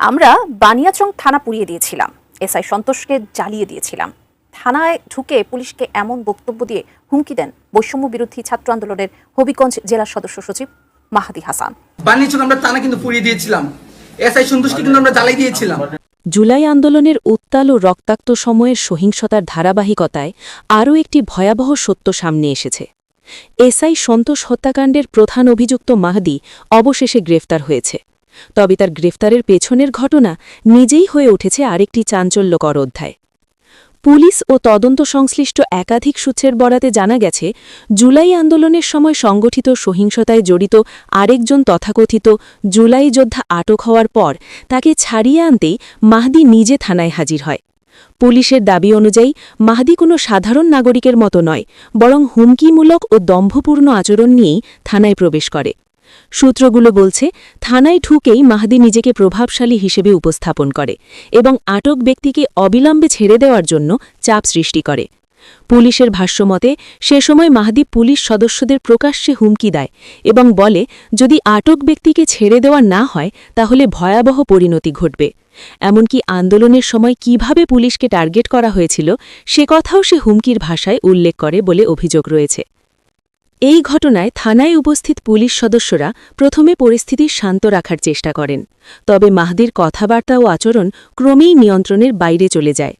আমরা বানিয়াচং থানা পুড়িয়ে দিয়েছিলাম। এসআই সন্তোষকে জ্বালিয়ে দিয়েছিলাম। থানায় ঢুকে পুলিশকে এমন বক্তব্য দিয়ে হুমকি দেন বৈষম্য বিরোধী ছাত্র আন্দোলনের হবিগঞ্জ জেলা সদস্য সচিব মাহাদি হাসান। বানিয়েছিল আমরা টানা কিন্তু পুড়িয়ে দিয়েছিলাম। এসআই সন্তুষ্টি কিন্তু আমরা জ্বালাই দিয়েছিলাম। জুলাই আন্দোলনের উত্তাল ও রক্তাক্ত সময়ের সহিংসতার ধারাবাহিকতায় আরও একটি ভয়াবহ সত্য সামনে এসেছে। এসআই সন্তোষ হত্যাকাণ্ডের প্রধান অভিযুক্ত মাহদি অবশেষে গ্রেফতার হয়েছে। তবে তার গ্রেফতারের পেছনের ঘটনা নিজেই হয়ে উঠেছে আরেকটি চাঞ্চল্যকর অধ্যায়। পুলিশ ও তদন্ত সংশ্লিষ্ট একাধিক সূত্রের বরাতে জানা গেছে, জুলাই আন্দোলনের সময় সংগঠিত সহিংসতায় জড়িত আরেকজন তথাকথিত জুলাই যোদ্ধা আটক হওয়ার পর তাকে ছাড়িয়ে আনতেই মাহদি নিজে থানায় হাজির হয়। পুলিশের দাবি অনুযায়ী, মাহদি কোনো সাধারণ নাগরিকের মতো নয়, বরং হুমকিমূলক ও দম্ভপূর্ণ আচরণ নিয়েই থানায় প্রবেশ করে। সূত্রগুলো বলছে, থানায় ঢুকেই মাহদি নিজেকে প্রভাবশালী হিসেবে উপস্থাপন করে এবং আটক ব্যক্তিকে অবিলম্বে ছেড়ে দেওয়ার জন্য চাপ সৃষ্টি করে। পুলিশের ভাষ্যমতে সে সময় মাহদি পুলিশ সদস্যদের প্রকাশ্যে হুমকি দেয় এবং বলে, যদি আটক ব্যক্তিকে ছেড়ে দেওয়া না হয়, তাহলে ভয়াবহ পরিণতি ঘটবে। এমনকি আন্দোলনের সময় কীভাবে পুলিশকে টার্গেট করা হয়েছিল, সে কথাও সে হুমকির ভাষায় উল্লেখ করে বলে অভিযোগ রয়েছে। এই ঘটনায় থানায় উপস্থিত পুলিশ সদস্যরা প্রথমে পরিস্থিতি শান্ত রাখার চেষ্টা করেন, তবে মাহদির কথাবার্তা ও আচরণ ক্রমেই নিয়ন্ত্রণের বাইরে চলে যায়।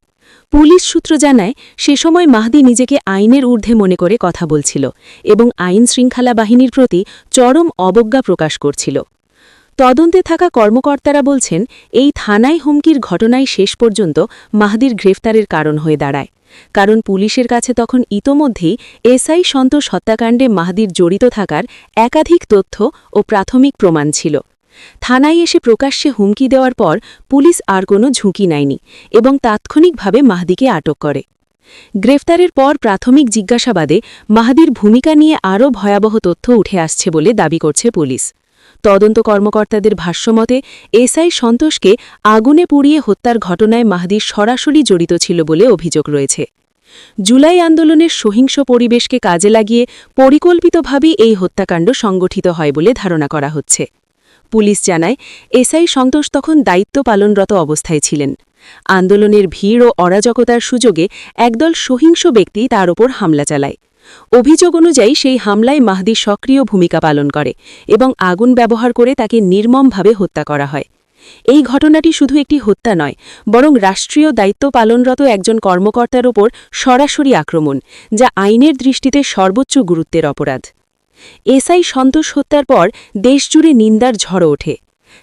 পুলিশ সূত্র জানায়, সে সময় মাহদি নিজেকে আইনের ঊর্ধ্বে মনে করে কথা বলছিল এবং আইন শৃঙ্খলা বাহিনীর প্রতি চরম অবজ্ঞা প্রকাশ করছিল। তদন্তে থাকা কর্মকর্তারা বলছেন, এই থানায় হুমকির ঘটনাই শেষ পর্যন্ত মাহাদির গ্রেফতারের কারণ হয়ে দাঁড়ায়। কারণ পুলিশের কাছে তখন ইতোমধ্যেই এসআই সন্তোষ হত্যাকাণ্ডে মাহদির জড়িত থাকার একাধিক তথ্য ও প্রাথমিক প্রমাণ ছিল। থানায় এসে প্রকাশ্যে হুমকি দেওয়ার পর পুলিশ আর কোনো ঝুঁকি নেয়নি এবং তাৎক্ষণিকভাবে মাহাদিকে আটক করে। গ্রেফতারের পর প্রাথমিক জিজ্ঞাসাবাদে মাহাদির ভূমিকা নিয়ে আরও ভয়াবহ তথ্য উঠে আসছে বলে দাবি করছে পুলিশ। তদন্ত কর্মকর্তাদের ভাষ্যমতে, এসআই সন্তোষকে আগুনে পুড়িয়ে হত্যার ঘটনায় মাহদির সরাসরি জড়িত ছিল বলে অভিযোগ রয়েছে। জুলাই আন্দোলনের সহিংস পরিবেশকে কাজে লাগিয়ে পরিকল্পিতভাবেই এই হত্যাকাণ্ড সংগঠিত হয় বলে ধারণা করা হচ্ছে। পুলিশ জানায়, এসআই সন্তোষ তখন দায়িত্ব পালনরত অবস্থায় ছিলেন। আন্দোলনের ভিড় ও অরাজকতার সুযোগে একদল সহিংস ব্যক্তি তার ওপর হামলা চালায়। অভিযোগ অনুযায়ী সেই হামলায় মাহদি সক্রিয় ভূমিকা পালন করে এবং আগুন ব্যবহার করে তাকে নির্মমভাবে হত্যা করা হয়। এই ঘটনাটি শুধু একটি হত্যা নয়, বরং রাষ্ট্রীয় দায়িত্ব পালনরত একজন কর্মকর্তার ওপর সরাসরি আক্রমণ, যা আইনের দৃষ্টিতে সর্বোচ্চ গুরুত্বের অপরাধ। এসআই সন্তোষ হত্যার পর দেশজুড়ে নিন্দার ঝড় ওঠে।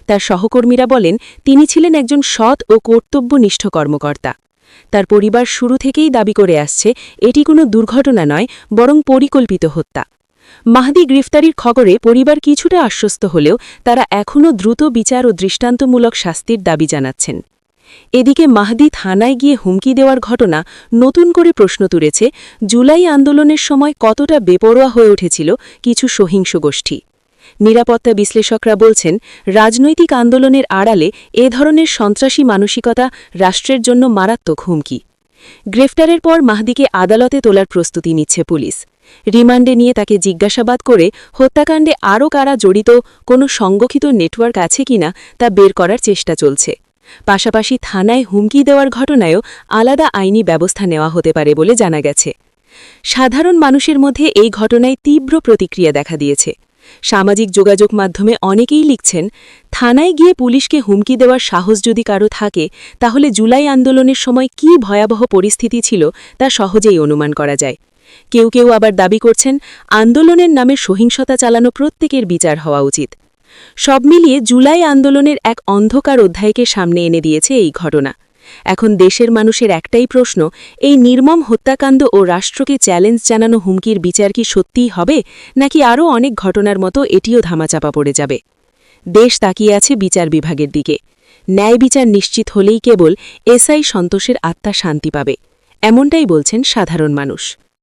তার সহকর্মীরা বলেন, তিনি ছিলেন একজন সৎ ও কর্তব্যনিষ্ঠ কর্মকর্তা। তার পরিবার শুরু থেকেই দাবি করে আসছে, এটি কোনো দুর্ঘটনা নয়, বরং পরিকল্পিত হত্যা। মাহদি গ্রেফতারির খবরে পরিবার কিছুটা আশ্বস্ত হলেও তারা এখনও দ্রুত বিচার ও দৃষ্টান্তমূলক শাস্তির দাবি জানাচ্ছেন। এদিকে মাহদি থানায় গিয়ে হুমকি দেওয়ার ঘটনা নতুন করে প্রশ্ন তুলেছে, জুলাই আন্দোলনের সময় কতটা বেপরোয়া হয়ে উঠেছিল কিছু সহিংস গোষ্ঠী। নিরাপত্তা বিশ্লেষকরা বলছেন, রাজনৈতিক আন্দোলনের আড়ালে এ ধরনের সন্ত্রাসী মানসিকতা রাষ্ট্রের জন্য মারাত্মক হুমকি। গ্রেফতারের পর মাহদিকে আদালতে তোলার প্রস্তুতি নিচ্ছে পুলিশ। রিমান্ডে নিয়ে তাকে জিজ্ঞাসাবাদ করে হত্যাকাণ্ডে আরও কারা জড়িত, কোনো সংগঠিত নেটওয়ার্ক আছে কিনা তা বের করার চেষ্টা চলছে। পাশাপাশি থানায় হুমকি দেওয়ার ঘটনায়ও আলাদা আইনি ব্যবস্থা নেওয়া হতে পারে বলে জানা গেছে। সাধারণ মানুষের মধ্যে এই ঘটনায় তীব্র প্রতিক্রিয়া দেখা দিয়েছে। সামাজিক যোগাযোগ মাধ্যমে অনেকেই লিখছেন, থানায় গিয়ে পুলিশকে হুমকি দেওয়ার সাহস যদি কারও থাকে, তাহলে জুলাই আন্দোলনের সময় কী ভয়াবহ পরিস্থিতি ছিল তা সহজেই অনুমান করা যায়। কেউ কেউ আবার দাবি করছেন, আন্দোলনের নামে সহিংসতা চালানো প্রত্যেকের বিচার হওয়া উচিত। সব মিলিয়ে জুলাই আন্দোলনের এক অন্ধকার অধ্যায়কে সামনে এনে দিয়েছে এই ঘটনা। এখন দেশের মানুষের একটাই প্রশ্ন, এই নির্মম হত্যাকাণ্ড ও রাষ্ট্রকে চ্যালেঞ্জ জানানো হুমকির বিচার কি সত্যিই হবে, নাকি আরও অনেক ঘটনার মতো এটিও ধামাচাপা পড়ে যাবে? দেশ তাকিয়ে আছে বিচার বিভাগের দিকে। ন্যায় বিচার নিশ্চিত হলেই কেবল এসআই সন্তোষের আত্মা শান্তি পাবে, এমনটাই বলছেন সাধারণ মানুষ।